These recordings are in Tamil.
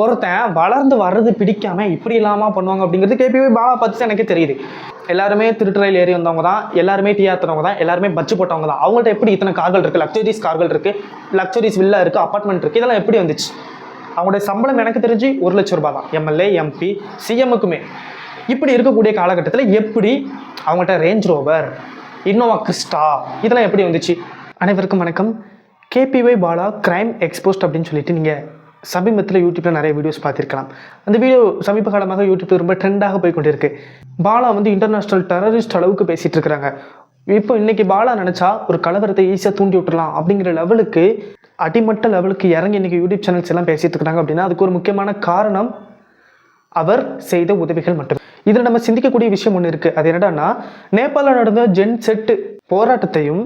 ஒருத்தன் வளர்ந்து வர்றது பிடிக்காம இப்படி இல்லாமல் பண்ணுவாங்க அப்படிங்கிறது கேபிவி பாலா பார்த்து எனக்கே தெரியுது. எல்லாருமே திருட்டுறையில் ஏறி வந்தவங்க தான் எல்லாருமே டீ ஆத்தினவங்க தான் எல்லாருமே பச்சு போட்டவங்க தான் அவங்கள்ட்ட எப்படி இத்தனை கார்கள் இருக்குது லக்ஸரிஸ் கார்கள் இருக்குது லக்ஸரிஸ் வில்லா இருக்குது அப்பார்ட்மெண்ட் இருக்குது இதெல்லாம் எப்படி வந்துச்சு? அவங்களுடைய சம்பளம் எனக்கு தெரிஞ்சு ஒரு லட்சம் ரூபாய் தான். எம்எல்ஏ எம்பி சிஎம்முக்குமே இப்படி இருக்கக்கூடிய காலகட்டத்தில் எப்படி அவங்கள்ட்ட ரேஞ்ச் ரோவர் இன்னோவா கிறிஸ்டா இதெல்லாம் எப்படி வந்துச்சு? அனைவருக்கும் வணக்கம். கேபிஒய் பாலா கிரைம் எக்ஸ்போஸ்ட் அப்படின்னு சொல்லிட்டு நீங்கள் சமீபத்தில் யூடியூப்பில் நிறைய வீடியோஸ் பார்த்துருக்கலாம். அந்த வீடியோ சமீப காலமாக யூடியூப்பில் ரொம்ப ட்ரெண்டாக போய் கொண்டிருக்கு. பாலா வந்து இன்டர்நேஷ்னல் டெரரிஸ்ட் அளவுக்கு பேசிகிட்டு இருக்கிறாங்க. இப்போ இன்னைக்கு பாலா நினச்சா ஒரு கலவரத்தை ஈஸியாக தூண்டி விட்டுலாம் அப்படிங்கிற லெவலுக்கு அடிமட்ட லெவலுக்கு இறங்கி இன்றைக்கி யூடியூப் சேனல்ஸ் எல்லாம் பேசிகிட்டு இருக்கிறாங்க அப்படின்னா அதுக்கு ஒரு முக்கியமான காரணம் அவர் செய்த உதவிகள் மட்டும். இதில் நம்ம சிந்திக்கக்கூடிய விஷயம் ஒன்று இருக்குது அது என்னடான்னா நேபாளில் நடந்த ஜென் செட்டு போராட்டத்தையும்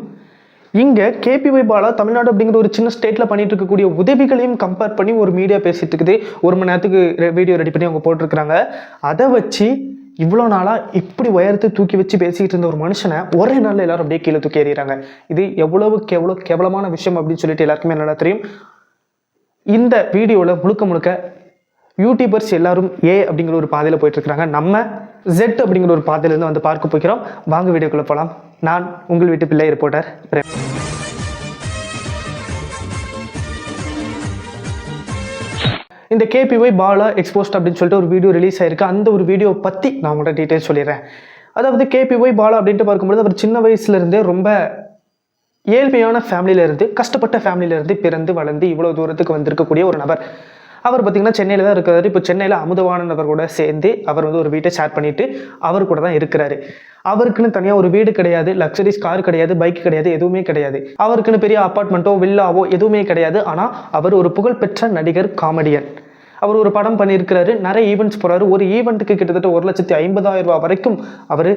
இங்கே கேபிஒய் பாலா தமிழ்நாடு அப்படிங்கிற ஒரு சின்ன ஸ்டேட்டில் பண்ணிட்டு இருக்கக்கூடிய உதவிகளையும் கம்பேர் பண்ணி ஒரு மீடியா பேசிட்டு இருக்குது. ஒரு மணி நேரத்துக்கு வீடியோ ரெடி பண்ணி அவங்க போட்டிருக்கிறாங்க. அதை வச்சு இவ்வளோ நாளாக இப்படி உயரத்தை தூக்கி வச்சு பேசிக்கிட்டு இருந்த ஒரு மனுஷனை ஒரே நாளில் எல்லாரும் அப்படியே கீழே தூக்கி எறிகிறாங்க இது எவ்வளவுக்கு எவ்வளோ கேவலமான விஷயம் அப்படின்னு சொல்லிட்டு எல்லாருக்குமே நல்லா தெரியும். இந்த வீடியோவில் முழுக்க முழுக்க யூடியூபர்ஸ் எல்லாரும் ஏ அப்படிங்கிற ஒரு பாதையில் போயிட்டு இருக்கிறாங்க நம்ம ஜெட் அப்படிங்கிற ஒரு பாதையிலேருந்து வந்து பார்க்க போகிறோம். வாங்க வீடியோக்குள்ளே போகலாம் நான் உங்கள் வீட்டு பிள்ளை ரிப்போர்ட்டர் பிரேம். இந்த கேபிஒய் பாலா எக்ஸ்போஸ்ட் அப்படின்னு சொல்லிட்டு ஒரு வீடியோ ரிலீஸ் ஆயிருக்கு. அந்த ஒரு வீடியோ பற்றி நான் உங்கள்கிட்ட டீட்டெயில்ஸ் சொல்லிடுறேன். அதாவது கேபிஒய் பாலா அப்படின்ட்டு பார்க்கும்போது அவர் சின்ன வயசுலேருந்தே ரொம்ப ஏழ்மையான ஃபேமிலியில இருந்து கஷ்டப்பட்ட ஃபேமிலியிலேருந்து பிறந்து வளர்ந்து இவ்வளோ தூரத்துக்கு வந்திருக்கக்கூடிய ஒரு நபர். அவர் பார்த்தீங்கன்னா சென்னையில் தான் இருக்கிறாரு இப்போ சென்னையில் அமுதவாணன் அவர் கூட சேர்ந்து அவர் வந்து ஒரு வீட்டை ஷேர் பண்ணிட்டு அவர் கூட தான் இருக்கிறாரு. அவருக்குன்னு தனியாக ஒரு வீடு கிடையாது லக்ஸரிஸ் கார் கிடையாது பைக் கிடையாது எதுவுமே கிடையாது. அவருக்குன்னு பெரிய அப்பார்ட்மெண்ட்டோ வில்லாவோ எதுவுமே கிடையாது. ஆனால் அவர் ஒரு புகழ்பெற்ற நடிகர் காமெடியன் அவர் ஒரு படம் பண்ணியிருக்கிறாரு நிறைய ஈவெண்ட்ஸ் போகிறாரு ஒரு ஈவெண்ட்டுக்கு கிட்டத்தட்ட ஒரு லட்சத்தி ஐம்பதாயிரம் ரூபாய் வரைக்கும் அவர்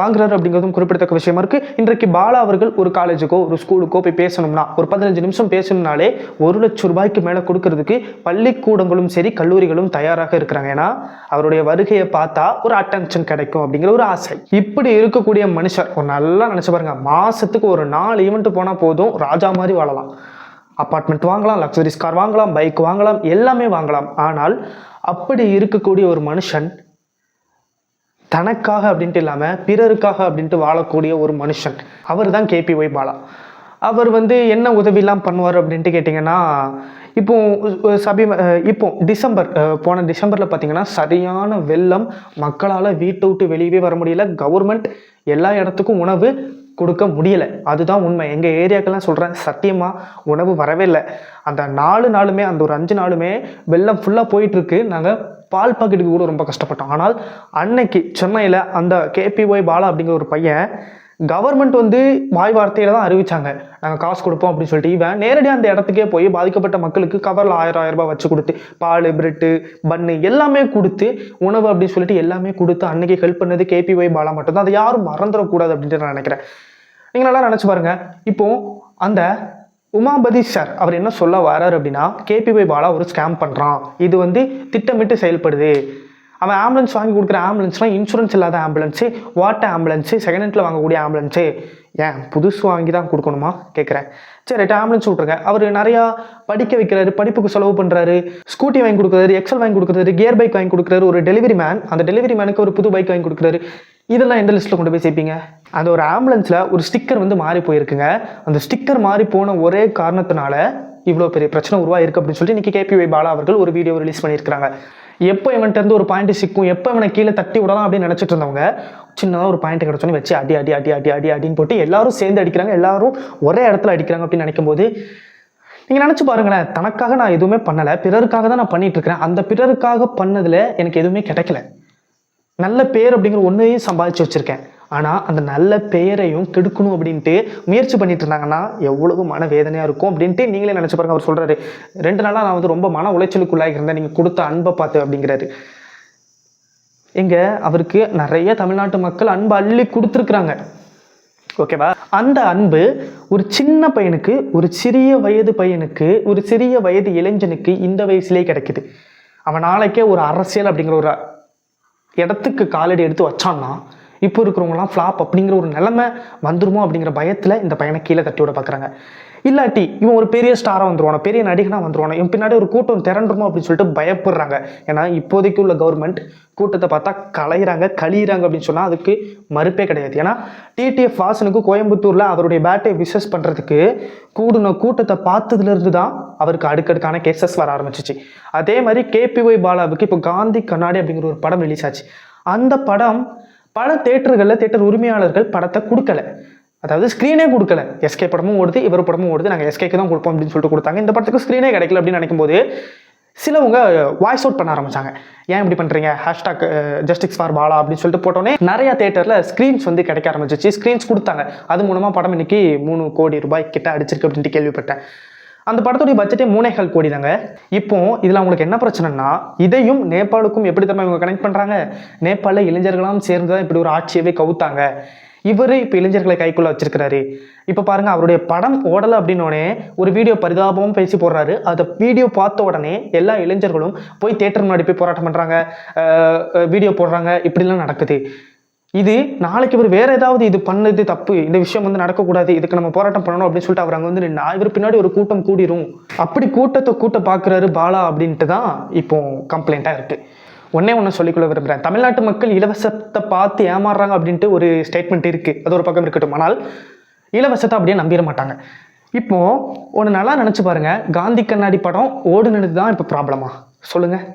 வாங்குறாரு அப்படிங்கிறதும் குறிப்பிடத்தக்க விஷயமா இருக்கு. இன்றைக்கு பாலா அவர்கள் ஒரு காலேஜுக்கோ ஒரு ஸ்கூலுக்கோ போய் பேசணும்னா ஒரு பதினஞ்சு நிமிஷம் பேசணும்னாலே ஒரு லட்சம் ரூபாய்க்கு மேலே கொடுக்கறதுக்கு பள்ளிக்கூடங்களும் சரி கல்லூரிகளும் தயாராக இருக்கிறாங்க. ஏன்னா அவருடைய வருகையை பார்த்தா ஒரு அட்டென்ஷன் கிடைக்கும் அப்படிங்கிற ஒரு ஆசை. இப்படி இருக்கக்கூடிய மனுஷர் ஒரு நல்லா நினைச்சு பாருங்க மாசத்துக்கு ஒரு நாலு ஈவெண்ட் போனால் போதும் ராஜா மாதிரி வாழலாம். அப்பார்ட்மெண்ட் வாங்கலாம் லக்ஸரிஸ் கார் வாங்கலாம் பைக் வாங்கலாம் எல்லாமே வாங்கலாம். ஆனால் அப்படி இருக்கக்கூடிய ஒரு மனுஷன் தனக்காக அப்படின்ட்டு இல்லாமல் பிறருக்காக அப்படின்ட்டு வாழக்கூடிய ஒரு மனுஷன். அவர் தான் கேபிஒய் பாலா. அவர் வந்து என்ன உதவிலாம் பண்ணுவார் அப்படின்ட்டு கேட்டிங்கன்னா இப்போ சபி இப்போ டிசம்பர் போன டிசம்பரில் பார்த்தீங்கன்னா சரியான வெள்ளம் மக்களால் வீட்டை விட்டு வெளியவே வர முடியல. கவர்மெண்ட் எல்லா இடத்துக்கும் உணவு கொடுக்க முடியல. அதுதான் உண்மை. எங்கள் ஏரியாக்கெல்லாம் சொல்கிறேன் சத்தியமாக உணவு வரவே இல்லை. அந்த நாலு நாளுமே அந்த ஒரு அஞ்சு நாளுமே வெள்ளம் ஃபுல்லாக போயிட்டுருக்கு நாங்கள் பால் பாக்கெட்டுக்கு கூட ரொம்ப கஷ்டப்பட்டோம் ஆனால் அன்னைக்கு சென்னையில் அந்த கேபிஒய் பாலா அப்படிங்கிற ஒரு பையன் கவர்மெண்ட் வந்து வாய் வார்த்தையில தான் அறிவிச்சாங்க. நாங்கள் காசு கொடுப்போம் அப்படின்னு சொல்லிட்டு இவன் நேரடியாக அந்த இடத்துக்கே போய் பாதிக்கப்பட்ட மக்களுக்கு கவரில் ஆயிரம் ஆயிரம் ரூபாய் வச்சு கொடுத்து பால் பிரெட்டு பன்னு எல்லாமே கொடுத்து உணவு அப்படின்னு சொல்லிட்டு எல்லாமே கொடுத்து அன்னைக்கு ஹெல்ப் பண்ணது கேபிஒய் பாலா மட்டும்தான். அதை யாரும் மறந்துடக்கூடாது அப்படின்ட்டு நான் நினைக்கிறேன். நீங்கள் நல்லா நினச்சி பாருங்க. இப்போ அந்த உமாபதி சார் அவர் என்ன சொல்ல வரார் அப்படின்னா கேபிஒய் பாலா ஒரு ஸ்கேம் பண்ணுறான் இது வந்து திட்டமிட்டு செயல்படுது. அவன் ஆம்புலன்ஸ் வாங்கி கொடுக்குற ஆம்புலன்ஸ்லாம் இன்சூரன்ஸ் இல்லாத ambulance water ambulance second handle வாங்கக்கூடிய ஆம்புலன்ஸு ஏன்? புதுசு வாங்கி தான் கொடுக்கணுமா? கேட்குறேன் சரி ரைட் ஆம்புலன்ஸ் விட்ருங்க அவர் நிறையா படிக்க வைக்கிறாரு படிப்புக்கு செலவு பண்ணுறாரு ஸ்கூட்டி வாங்கி கொடுக்குறாரு எக்ஸல் வாங்கி கொடுக்குறாரு கியர் பைக் வாங்கி கொடுக்குறாரு ஒரு டெலிவரி மேன் அந்த டெலிவரி மேனுக்கு ஒரு புது பைக் வாங்கி கொடுக்குறாரு. இதெல்லாம் எந்த லிஸ்ட்டில் கொண்டு போய் சேர்ப்பீங்க? அந்த ஒரு ஆம்புலன்ஸில் ஒரு ஸ்டிக்கர் வந்து மாறி போயிருக்குங்க. அந்த ஸ்டிக்கர் மாறி போன ஒரே காரணத்தினால இவ்வளோ பெரிய பிரச்சனை உருவாயிருக்கு அப்படின்னு சொல்லிட்டு இன்றைக்கி கேபிஒய் பாலா அவர்கள் ஒரு வீடியோ ரிலீஸ் பண்ணியிருக்காங்க எப்போ இவன்ட்ட ஒரு பாயிண்ட் சிக்கும்? எப்போ இவனை கீழே தட்டி விடலாம் அப்படின்னு நினச்சிட்டு இருந்தவங்க சின்னதாக ஒரு பாயிண்ட் கிடச்சோன்னு வச்சு அடி அடி அடி அடி அடி அடின்னு போட்டு எல்லாரும் சேர்ந்து அடிக்கிறாங்க. எல்லாரும் ஒரே இடத்துல அடிக்கிறாங்க அப்படின்னு நினைக்கும் போது நீங்கள் நினச்சி பாருங்களேன் தனக்காக நான் எதுவுமே பண்ணலை பிறருக்காக தான் நான் பண்ணிட்டு இருக்கிறேன். அந்த பிறருக்காக பண்ணதில் எனக்கு எதுவுமே கிடைக்கல. நல்ல பேர் அப்படிங்கிற ஒன்றையும் சம்பாதிச்சு வச்சுருக்கேன். ஆனால் அந்த நல்ல பெயரையும் கெடுக்கணும் அப்படின்ட்டு முயற்சி பண்ணிட்டு இருந்தாங்கன்னா எவ்வளவு மன வேதனையாக இருக்கும் அப்படின்ட்டு நீங்களே நினச்சி பாருங்க அவர் சொல்கிறாரு ரெண்டு நாளாக நான் வந்து ரொம்ப மன உளைச்சலுக்குள்ளாகி இருந்தேன் நீங்கள் கொடுத்த அன்பை பார்த்து அப்படிங்கிறாரு. இங்கே அவருக்கு நிறைய தமிழ்நாட்டு மக்கள் அன்பு அள்ளி கொடுத்துருக்குறாங்க. ஓகேவா அந்த அன்பு ஒரு சின்ன பையனுக்கு ஒரு சிறிய வயது பையனுக்கு ஒரு சிறிய வயது இளைஞனுக்கு இந்த வயசுலேயே கிடைக்குது. அவன் நாளைக்கே ஒரு அரசியல் அப்படிங்கிற ஒரு இடத்துக்கு காலடி எடுத்து வச்சான்னா இப்போ இருக்கிறவங்களாம் ஃப்ளாப் அப்படிங்கிற ஒரு நிலைமை வந்துருமோ அப்படிங்கிற பயத்தில் இந்த பையனை கீழே தட்டி விட பார்க்குறாங்க. இல்லாட்டி இவன் ஒரு பெரிய ஸ்டாராக வந்துருவானோ பெரிய நடிகனாக வந்துருவானோ இவன் பின்னாடி ஒரு கூட்டம் திரண்டுருமோ அப்படின்னு சொல்லிட்டு பயப்படுறாங்க. ஏன்னா இப்போதைக்கு உள்ள கவர்மெண்ட் கூட்டத்தை பார்த்தா கலையிறாங்க கழியிறாங்க அப்படின்னு சொன்னால் அதுக்கு மறுப்பே கிடையாது. ஏன்னா டிடிஎஃப் வாசனுக்கு கோயம்புத்தூரில் அவருடைய பேட்டை விசஸ் பண்ணுறதுக்கு கூடின கூட்டத்தை பார்த்ததுலேருந்து தான் அவருக்கு அடுக்கடுக்கான கேசஸ் வர ஆரம்பிச்சிச்சு. அதே மாதிரி கேபிஒய் பாலாவுக்கு இப்போ காந்தி கண்ணாடி அப்படிங்கிற ஒரு படம் ரிலீஸ் ஆச்சு. அந்த படம் பல தேட்டர்களில் தேட்டர் உரிமையாளர்கள் படத்தை கொடுக்கல. அதாவது ஸ்க்ரீனே கொடுக்கல. எஸ்கே படமும் ஓடுது இவர் படமும் ஓடுது நாங்கள் எஸ்கேக்கு தான் கொடுப்போம் அப்படின்னு சொல்லிட்டு கொடுத்தாங்க. இந்த படத்துக்கு ஸ்க்ரீனே கிடைக்கல அப்படின்னு நினைக்கும்போது சிலவங்க வாய்ஸ் அவுட் பண்ண ஆரம்பிச்சாங்க. ஏன் இப்படி பண்ணுறீங்க ஹேஷ்டாக் ஜஸ்டிஸ் ஃபார் பாலா அப்படின்னு சொல்லிட்டு போட்டோன்னே நிறைய தேட்டரில் ஸ்க்ரீன்ஸ் வந்து கிடைக்க ஆரம்பிச்சிச்சு. ஸ்க்ரீன்ஸ் கொடுத்தாங்க. அது மூலமாக படம் இன்னைக்கு மூணு கோடி ரூபாய் கிட்ட அடிச்சிருக்கு அப்படின்ட்டு கேள்விப்பட்டேன். அந்த படத்துடைய பட்ஜெட்டே மூணேகால் கோடி தாங்க இப்போ இதில் அவங்களுக்கு என்ன பிரச்சனைனா இதையும் நேபாளுக்கும் எப்படி தெரியுமா இவங்க கனெக்ட் பண்ணுறாங்க நேபாளில் இளைஞர்களும் சேர்ந்து தான் இப்படி ஒரு ஆட்சியவே கவுத்தாங்க. இவர் இப்போ இளைஞர்களை கைக்குள்ள வச்சிருக்கிறாரு. இப்போ பாருங்க அவருடைய படம் ஓடலை அப்படின்னோடனே ஒரு வீடியோ பரிதாபமும் பேசி போடுறாரு. அதை வீடியோ பார்த்த உடனே எல்லா இளைஞர்களும் போய் தேட்டர் முன்னாடி போய் போராட்டம் பண்ணுறாங்க வீடியோ போடுறாங்க. இப்படிலாம் நடக்குது. இது நாளைக்கு இவர் வேற ஏதாவது இது பண்ணது தப்பு இந்த விஷயம் வந்து நடக்கக்கூடாது இதுக்கு நம்ம போராட்டம் பண்ணணும் அப்படின்னு சொல்லிட்டு அவர் அங்கே வந்து நின்னா இவர் பின்னாடி ஒரு கூட்டம் கூடிரும். அப்படி கூட்டத்தை கூட்ட பார்க்குறாரு பாலா அப்படின்ட்டு தான் இப்போ கம்ப்ளைண்ட்டாக இருக்கு. ஒன்னே ஒன்று சொல்லிக்கொள்ள விரும்புகிறேன் தமிழ்நாட்டு மக்கள் இலவசத்தை பார்த்து ஏமாறுறாங்க அப்படின்ட்டு ஒரு ஸ்டேட்மெண்ட் இருக்குது அது ஒரு பக்கம் இருக்கட்டும். ஆனால் இலவசத்தை அப்படியே நம்பிட மாட்டாங்க. இப்போ ஒன்று நல்லா நினச்சி பாருங்க. காந்தி கண்ணாடி படம் ஓடுனது தான் இப்போ ப்ராப்ளமா சொல்லுங்கள்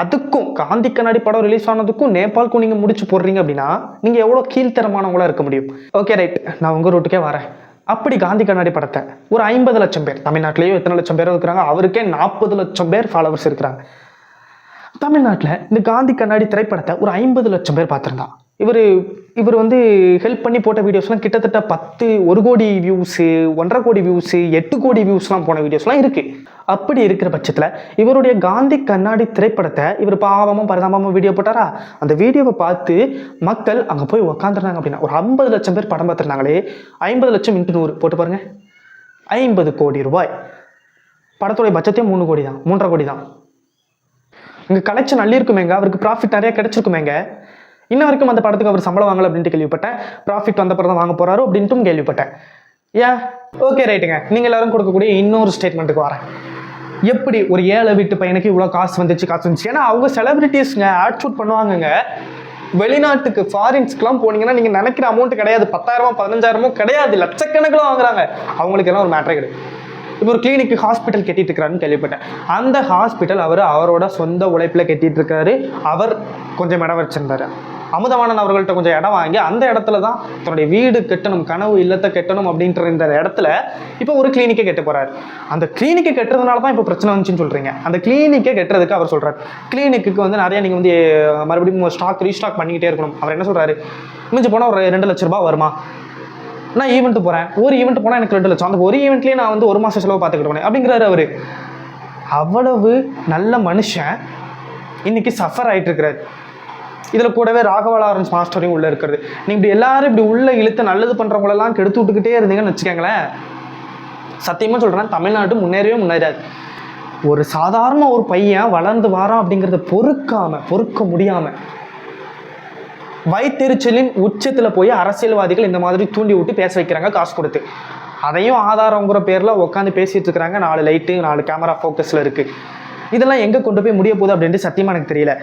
அதுக்கும் காந்தி கண்ணாடி படம் ரிலீஸ் ஆனதுக்கும் நேபாளுக்கும் நீங்கள் முடிச்சு போடுறீங்க அப்படின்னா நீங்கள் எவ்வளோ கீழ்த்தரமானவங்களாக இருக்க முடியும்? ஓகே ரைட் நான் உங்கள் ரூட்டுக்கே வரேன். அப்படி காந்தி கண்ணாடி படத்தை ஒரு ஐம்பது லட்சம் பேர் தமிழ்நாட்டிலேயே எத்தனை லட்சம் பேர் இருக்கிறாங்க? அவருக்கே நாற்பது லட்சம் பேர் ஃபாலோவர்ஸ் இருக்கிறாங்க. தமிழ்நாட்டில் இந்த காந்தி கண்ணாடி திரைப்படத்தை ஒரு ஐம்பது லட்சம் பேர் பார்த்துருந்தான் இவர் இவர் வந்து ஹெல்ப் பண்ணி போட்ட வீடியோஸ்லாம் கிட்டத்தட்ட பத்து ஒரு கோடி வியூஸு ஒன்றரை கோடி வியூஸு எட்டு கோடி வியூஸ்லாம் போன வீடியோஸ்லாம் இருக்குது அப்படி இருக்கிற பட்சத்தில் இவருடைய காந்தி கண்ணாடி திரைப்படத்தை இவர் பாவமும் பரிதாபமும் வீடியோ போட்டாரா? அந்த வீடியோவை பார்த்து மக்கள் அங்கே போய் உக்காந்துருந்தாங்க அப்படின்னா ஒரு ஐம்பது லட்சம் பேர் படம் பார்த்துருந்தாங்களே ஐம்பது லட்சம் இன்ட்டு நூறு. போட்டு பாருங்கள் ஐம்பது கோடி ரூபாய். படத்துடைய பட்சத்தே மூணு கோடி தான் மூன்றரை கோடி தான். இங்கே கலெக்ஷன் அள்ளியிருக்குமேங்க அவருக்கு ப்ராஃபிட் நிறையா கிடச்சிருக்குமேங்க. இன்ன வரைக்கும் அந்த படத்துக்கு அவர் சம்பளம் வாங்கல அப்படின்ட்டு கேள்விப்பட்டேன். ப்ராஃபிட் வந்த தான் வாங்க போறாரு அப்படின்ட்டும் கேள்விப்பட்டேன். ஏன் ஓகே ரைட்டுங்க நீங்கள் எல்லாரும் கொடுக்கக்கூடிய இன்னொரு ஸ்டேட்மெண்ட்டுக்கு வரேன். எப்படி ஒரு ஏழை வீட்டு பையனுக்கு இவ்வளோ காசு வந்துச்சு காசு வந்துச்சு? ஏன்னா அவங்க செலிபிரிட்டிஸ்ங்க ஆட் ஷூட் பண்ணுவாங்கங்க. வெளிநாட்டுக்கு ஃபாரின்ஸ்க்குலாம் போனீங்கன்னா நீங்கள் நினைக்கிற அமௌண்ட் கிடையாது. பத்தாயிரமோ பதினஞ்சாயிரமோ கிடையாது. லட்சக்கணக்கில் வாங்குறாங்க. அவங்களுக்கு எல்லாம் ஒரு மேட்ரே கிடையாது. இப்போ ஒரு கிளினிக்கு ஹாஸ்பிட்டல் கட்டிட்டு இருக்கிறாருன்னு கேள்விப்பட்டேன். அந்த ஹாஸ்பிட்டல் அவர் அவரோட சொந்த உழைப்பில் கட்டிட்டு இருக்காரு. அவர் கொஞ்சம் இடம் வச்சிருந்தாரு. அமுதவாணன் அவர்கள்ட்ட கொஞ்சம் இடம் வாங்கி அந்த இடத்துல தான் தன்னுடைய வீடு கட்டணும் கனவு இல்லத்தை கட்டணும் அப்படின்ற இந்த இடத்துல இப்போ ஒரு கிளினிக்கை கட்ட போறாரு. அந்த கிளினிக்கை கட்டுறதுனால தான் இப்போ பிரச்சனை வந்துச்சுன்னு சொல்றீங்க. அந்த கிளினிக்கை கட்டுறதுக்கு அவர் சொல்றாரு. கிளினிக்கு வந்து நிறைய நீங்க வந்து மறுபடியும் ஸ்டாக் ரீஸ்டாக் பண்ணிக்கிட்டே இருக்கணும். அவர் என்ன சொல்றாரு? மிஞ்சி போனால் ஒரு ரெண்டு லட்ச ரூபா வருமா? நான் ஈவெண்ட் போகிறேன் ஒரு ஈவெண்ட் போனால் எனக்கு ரெண்டு லட்சம். அந்த ஒரு ஈவெண்ட்லேயே நான் வந்து ஒரு மாதம் செலவு பார்த்துக்கிட்டு அப்படிங்கிறாரு அவர். அவ்வளவு நல்ல மனுஷன் இன்னைக்கு சஃபர் ஆயிட்டு இருக்கிறாரு. இதில் கூடவே ராகவ லாரன்ஸ் மாஸ்டரையும் உள்ளே இருக்கிறது. நீ இப்படி எல்லாரும் இப்படி உள்ளே இழுத்து நல்லது பண்ணுறவங்களெல்லாம் கெடுத்து விட்டுக்கிட்டே இருந்தீங்கன்னு வச்சுக்கோங்களேன். சத்தியமாக சொல்கிறேன் தமிழ்நாடு முன்னேறவே முன்னேறாது. ஒரு சாதாரண ஒரு பையன் வளர்ந்து வாரான் அப்படிங்கிறத பொறுக்காமல் பொறுக்க முடியாமல் வயிற்றெரிச்சலின் உச்சத்தில் போய் அரசியல்வாதிகள் இந்த மாதிரி தூண்டி விட்டு பேச வைக்கிறாங்க காசு கொடுத்து. அதையும் ஆதாரங்கிற பேரில் உட்காந்து பேசிகிட்டு இருக்கிறாங்க. நாலு லைட்டு நாலு கேமரா ஃபோக்கஸில் இருக்குது இதெல்லாம் எங்கே கொண்டு போய் முடிய போகுது அப்படின்ட்டு சத்தியமாக எனக்கு தெரியல.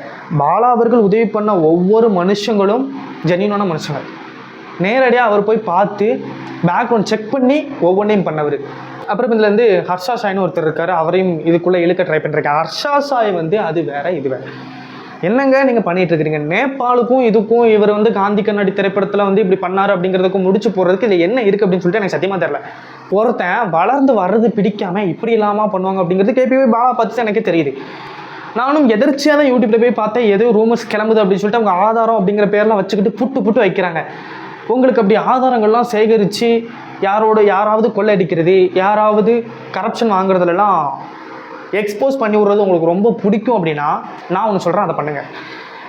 பாலா அவர்கள் உதவி பண்ண ஒவ்வொரு மனுஷங்களும் ஜென்யூனான மனுஷங்க. நேரடியாக அவர் போய் பார்த்து பேக்ரவுண்ட் செக் பண்ணி ஒவ்வொன்றையும் பண்ணவர். அப்புறம் இதுலேருந்து ஹர்ஷா சாய்னு ஒருத்தர் இருக்கார். அவரையும் இதுக்குள்ளே இழுக்க ட்ரை பண்ணிருக்கேன். ஹர்ஷா சாய் வந்து அது வேற இது வேற. என்னங்க நீங்கள் பண்ணிட்டு இருக்கிறீங்க? நேபாளுக்கும் இதுக்கும் இவர் வந்து காந்தி கண்ணாடி திரைப்படத்தில் வந்து இப்படி பண்ணாரு அப்படிங்கிறதுக்கும் முடிச்சு போடுறதுக்கு இது என்ன இருக்குது அப்படின்னு சொல்லிட்டு எனக்கு சத்தியமாக தெரியல. ஒருத்தன் வளர்ந்து வர்றது பிடிக்காம இப்படி இல்லாமல் பண்ணுவாங்க அப்படிங்கிறது கேபிபி பாலா பார்த்து எனக்கு தெரியுது. நானும் எதிர்ச்சியாக தான் யூடியூப்ல போய் பார்த்தேன் எதோ ரூமர்ஸ் கிளம்புது அப்படின்னு சொல்லிட்டு அவங்க ஆதாரம் அப்படிங்கிற பேர்லாம் வச்சுக்கிட்டு புட்டு புட்டு வைக்கிறாங்க. உங்களுக்கு அப்படி ஆதாரங்கள்லாம் சேகரித்து யாரோட யாராவது கொள்ளை அடிக்கிறது யாராவது கரப்ஷன் வாங்குறதுலலாம் எக்ஸ்போஸ் பண்ணி விடுறது உங்களுக்கு ரொம்ப பிடிக்கும் அப்படின்னா நான் ஒன்று சொல்கிறேன் அதை பண்ணுங்கள்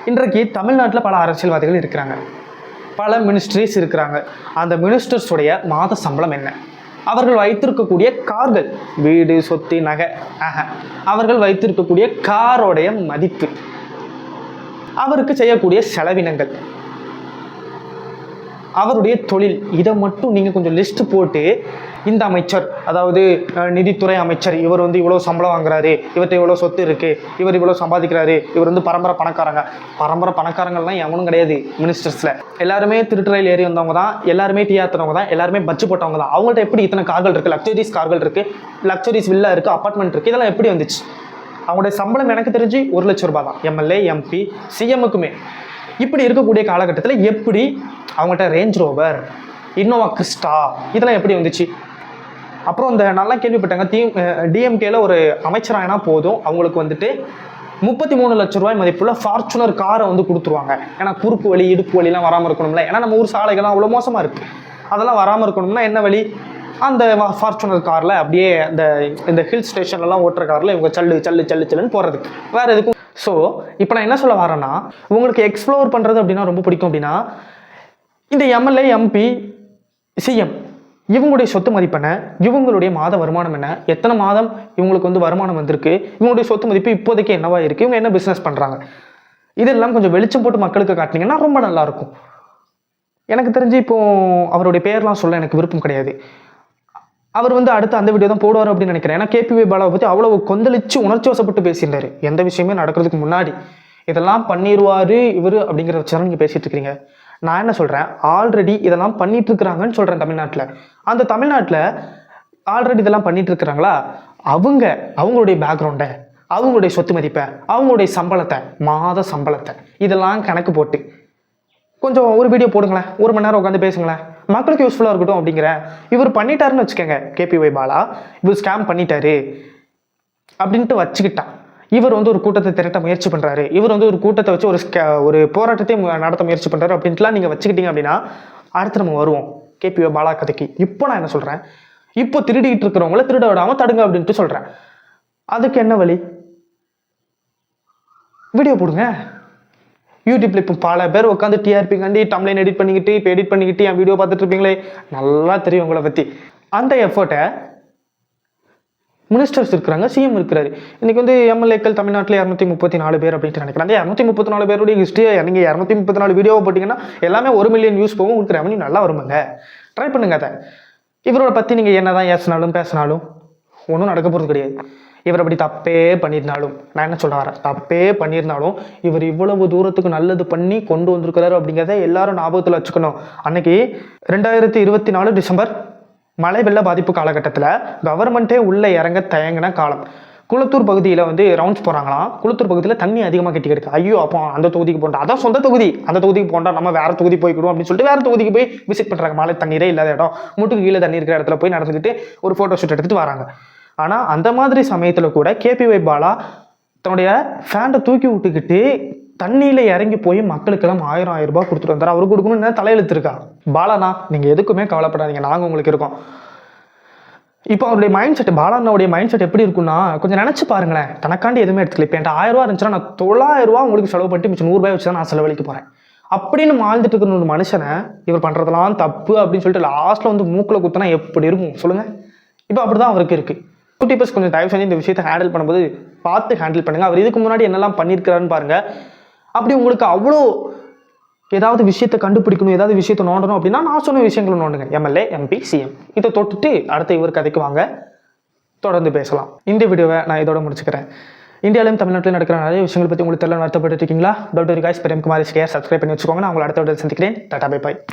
இன்றைக்கு தமிழ்நாட்டில் பல அரசியல்வாதிகள் இருக்கிறாங்க. பல மினிஸ்ட்ரிஸ் இருக்கிறாங்க. அந்த மினிஸ்டர்ஸுடைய மாத சம்பளம் என்ன? அவர்கள் வைத்திருக்கக்கூடிய கார்கள் வீடு சொத்து நகை ஆக அவர்கள் வைத்திருக்கக்கூடிய காரோடைய மதிப்பு. அவருக்கு செய்யக்கூடிய செலவினங்கள். அவருடைய தொழில் இதை மட்டும் நீங்கள் கொஞ்சம் லிஸ்ட் போட்டு இந்த அமைச்சர் அதாவது நிதித்துறை அமைச்சர் இவர் வந்து இவ்வளோ சம்பளம் வாங்குறாரு இவர்கிட்ட இவ்வளோ சொத்து இருக்குது இவர் இவ்வளோ சம்பாதிக்கிறாரு இவர் வந்து பரம்பரை பணக்காரங்க. பரம்பரை பணக்காரங்கள்லாம் எவனும் கிடையாது மினிஸ்டர்ஸில் எல்லாருமே திருட்டுறையில் ஏறி வந்தவங்க தான் எல்லாருமே டீ ஆத்துறவங்க தான் எல்லாருமே பட்ஜு போட்டவங்க தான். அவங்கள்ட்ட எப்படி இத்தனை கார்கள் இருக்குது லக்ஸரிஸ் கார்கள் இருக்குது லக்ஸரிஸ் வில்லா இருக்குது அப்பார்ட்மெண்ட் இருக்குது இதெல்லாம் எப்படி வந்துச்சு? அவங்களுடைய சம்பளம் எனக்கு தெரிஞ்சு ஒரு லட்சம் ரூபாய் தான். எம்எல்ஏ எம்பி சிஎம்முக்குமே இப்படி இருக்கக்கூடிய காலகட்டத்தில் எப்படி அவங்கள்ட்ட ரேஞ்ச் ரோவர் இன்னோவா கிறிஸ்டா இதெல்லாம் எப்படி வந்துச்சு? அப்புறம் இந்த நல்லா கேள்விப்பட்டாங்க தீம் டிஎம்கேல ஒரு அமைச்சராயினா போதும். அவங்களுக்கு வந்துட்டு முப்பத்தி மூணு லட்ச ரூபாய் மதிப்புள்ள ஃபார்ச்சுனர் காரை வந்து கொடுத்துருவாங்க. ஏன்னா குறுக்கு வழி இடுப்பு வழிலாம் வராமல் இருக்கணும்ல. ஏன்னா நம்ம ஊர் சாலைகள்லாம் அவ்வளோ மோசமாக இருக்குது அதெல்லாம் வராமல் இருக்கணும்னா என்ன வழி? அந்த ஃபார்ச்சுனர் காரில் அப்படியே அந்த இந்த ஹில் ஸ்டேஷன்லலாம் ஓட்டுற காரில் இவங்க சல்லு சல்லு சல்லு சல்லுன்னு போகிறதுக்கு வேறு எதுக்கும்? ஸோ இப்போ நான் என்ன சொல்ல வரேன்னா உங்களுக்கு எக்ஸ்ப்ளோர் பண்ணுறது அப்படின்னா ரொம்ப பிடிக்கும் அப்படின்னா இந்த எம்எல்ஏ எம்பி சிஎம் இவங்களுடைய சொத்து மதிப்பெண்ண இவங்களுடைய மாத வருமானம் என்ன? எத்தனை மாதம் இவங்களுக்கு வந்து வருமானம் வந்திருக்கு? இவங்களுடைய சொத்து மதிப்பு இப்போதைக்கு என்னவா இருக்கு? இவங்க என்ன பிஸ்னஸ் பண்றாங்க? இதெல்லாம் கொஞ்சம் வெளிச்சம் போட்டு மக்களுக்கு காட்டினீங்கன்னா ரொம்ப நல்லா இருக்கும் எனக்கு தெரிஞ்சு இப்போ அவருடைய பேர்லாம் சொல்ல எனக்கு விருப்பம் கிடையாது. அவர் வந்து அடுத்து அந்த வீடியோ தான் போடுவார் அப்படின்னு நினைக்கிறேன். ஏன்னா கேபிவி பாலாவை பற்றி அவ்வளவு கொந்தளிச்சு உணர்ச்சி வசப்பட்டு பேசியிருந்தாரு. எந்த விஷயமே நடக்கிறதுக்கு முன்னாடி. இதெல்லாம் பண்ணிடுவாரு இவர் அப்படிங்கிற வச்சு நீங்கள் பேசிட்டு இருக்கிறீங்க நான் என்ன சொல்கிறேன் ஆல்ரெடி இதெல்லாம் பண்ணிகிட்ருக்குறாங்கன்னு சொல்கிறேன் தமிழ்நாட்டில். அந்த தமிழ்நாட்டில் ஆல்ரெடி இதெல்லாம் பண்ணிகிட்ருக்குறாங்களா அவங்க அவங்களுடைய பேக்ரவுண்டை அவங்களுடைய சொத்து மதிப்பை அவங்களுடைய சம்பளத்தை மாத சம்பளத்தை இதெல்லாம் கணக்கு போட்டு. கொஞ்சம் ஒரு வீடியோ போடுங்களேன். ஒரு மணி நேரம் உட்காந்து பேசுங்களேன். மக்களுக்கு யூஸ்ஃபுல்லாக இருக்கட்டும் அப்படிங்கிற இவர் பண்ணிட்டாருன்னு வச்சுக்கோங்க. கேபிஒய் பாலா இவர் ஸ்கேம் பண்ணிட்டாரு. அப்படின்ட்டு வச்சுக்கிட்டான். இவர் வந்து ஒரு கூட்டத்தை திரட்ட முயற்சி பண்ணுறாரு இவர் வந்து ஒரு கூட்டத்தை வச்சு ஒரு ஸ்கே ஒரு போராட்டத்தை நடத்த முயற்சி பண்ணுறாரு அப்படின்ட்டுலாம் நீங்கள் வச்சுக்கிட்டீங்க அப்படின்னா அடுத்து நம்ம வருவோம். கேபிஓ பாலா கதைக்கு. இப்போ நான் என்ன சொல்கிறேன் இப்போ திருடிக்கிட்டு இருக்கிறவங்கள திருட விடாமல் தடுங்க அப்படின்ட்டு சொல்கிறேன் அதுக்கு என்ன வழி? வீடியோ போடுங்க. யூடியூப்ல இப்போ பல பேர் உட்காந்து டிஆர்பி கண்டி டம்லைன் எடிட் பண்ணிக்கிட்டு இப்போ எடிட் பண்ணிக்கிட்டு என் வீடியோ பார்த்துட்டு இருப்பீங்களே. நல்லா தெரியும் உங்களை பற்றி அந்த எஃபர்ட்டை மினிஸ்டர்ஸ் இருக்கிறாங்க சிஎம் இருக்கிறாரு. இன்னைக்கு வந்து எம்எல்ஏக்கள் தமிழ்நாட்டில் இரநூத்தி முப்பத்தி நாலு பேர் அப்படின்ட்டு நினைக்கிறேன் அந்த இரநூத்தி முப்பத்தி நாலு பேருடைய ஹிஸ்ட்ரியை நீங்கள் இரநூத்தி முப்பத்தி நாலு வீடியோவை போட்டிங்கன்னா எல்லாமே ஒரு மில்லியன் வியூஸ் போகும். உங்களுக்கு ரெவன்யூ நல்லா வருமாங்க. ட்ரை பண்ணுங்க அதை. இவரோட பற்றி நீங்கள் என்னதான் ஏசினாலும் பேசினாலும் ஒன்றும் நடக்க போகிறது கிடையாது. இவர் அப்படி தப்பே பண்ணியிருந்தாலும் நான் என்ன சொல்ல வரேன்? தப்பே பண்ணியிருந்தாலும் இவர் இவ்வளவு தூரத்துக்கு நல்லது பண்ணி கொண்டு வந்திருக்கிறாரு அப்படிங்கிறத எல்லாரும் ஞாபகத்தில் வச்சுக்கணும். அன்னைக்கு ரெண்டாயிரத்தி இருபத்தி நாலு டிசம்பர் மழை வெள்ள பாதிப்பு காலகட்டத்தில் கவர்மெண்ட்டே உள்ளே இறங்க தயங்கின காலம். குளத்தூர் பகுதியில் வந்து ரவுண்ட்ஸ் போகிறாங்களாம் குளத்தூர் பகுதியில் தண்ணி அதிகமாக கட்டி கிடக்கு ஐயோ அப்போ அந்த தொகுதிக்கு போண்டா அதான் சொந்த தொகுதி. அந்த தொகுதிக்கு போண்டா நம்ம வேறு தொகுதி போய்க்கிடுவோம் அப்படின்னு சொல்லிட்டு வேறு தொகுதிக்கு போய் விசிட் பண்ணுறாங்க மழை தண்ணீரே இல்லாத இடம். முட்டுக்கு கீழே தண்ணி இருக்கிற இடத்துல போய் நடந்துக்கிட்டு ஒரு ஃபோட்டோ ஷூட் எடுத்துட்டு வராங்க. ஆனால் அந்த மாதிரி சமயத்தில் கூட கேபி பாலா தன்னுடைய ஃபேண்டை தூக்கி விட்டுக்கிட்டு தண்ணியில் இறங்கி போய் மக்களுக்கெல்லாம் ஆயிரம் ஆயிரம் ரூபாய் கொடுத்துட்டு வந்தார். அவர் கொடுக்கணும்னு தலையெழுத்து இருக்கா பாலாண்ணா நீங்கள் எதுக்குமே கவலைப்படாதீங்க. நாங்கள் உங்களுக்கு இருக்கோம். இப்போ அவருடைய மைண்ட் செட் பாலாண்ணாவுடைய மைண்ட் செட் எப்படி இருக்குன்னா கொஞ்சம் நினச்சி பாருங்களேன். தனக்காண்டி எதுவுமே எடுத்துக்கல. இப்போ என்கிட்ட ஆயிரம் ரூபா இருந்துச்சுன்னா நான் தொள்ளாயிரம் ரூபா உங்களுக்கு செலவு பண்ணிட்டு மிச்சம் நூறுபாய் வச்சு தான் நான் செலவழிக்க போகிறேன் அப்படின்னு வாழ்ந்துட்டு இருக்கிற ஒரு மனுஷனை இவர் பண்ணுறதெல்லாம் தப்பு அப்படின்னு சொல்லிட்டு லாஸ்ட்டில் வந்து மூக்கில் குத்தினா எப்படி இருக்கும்? சொல்லுங்கள் இப்போ அப்படி தான் அவருக்கு இருக்குது யூடியூபர்ஸ் கொஞ்சம் தயவு செஞ்சு இந்த விஷயத்தை ஹேண்டில் பண்ணும்போது பார்த்து ஹேண்டில் பண்ணுங்கள் அவர் இதுக்கு முன்னாடி என்னெல்லாம் பண்ணியிருக்கிறாருன்னு பாருங்கள் அப்படி உங்களுக்கு அவ்வளோ ஏதாவது விஷயத்தை கண்டுபிடிக்கணும் ஏதாவது விஷயத்தை நோண்டணும் அப்படின்னா நான் சொன்ன விஷயங்களை நோண்டுங்க. எம்எல்ஏ எம்பி சிஎம் இதை தொட்டுட்டு அடுத்த இவர் கதைக்கு வாங்க. தொடர்ந்து பேசலாம். இந்த வீடியோவை நான் இதோட முடிச்சுக்கிறேன். இந்தியாவிலும் தமிழ்நாட்டிலும் நடக்கிற நிறைய விஷயங்கள் பற்றி உங்களுக்கு தெரியல நடத்தப்பட்டு இருக்கீங்களா? Doctor guys Premkumar share subscribe பண்ணி வச்சுக்கோங்க. நான் உங்களை அடுத்த வீடியோ சந்திக்கிறேன். Tata bye bye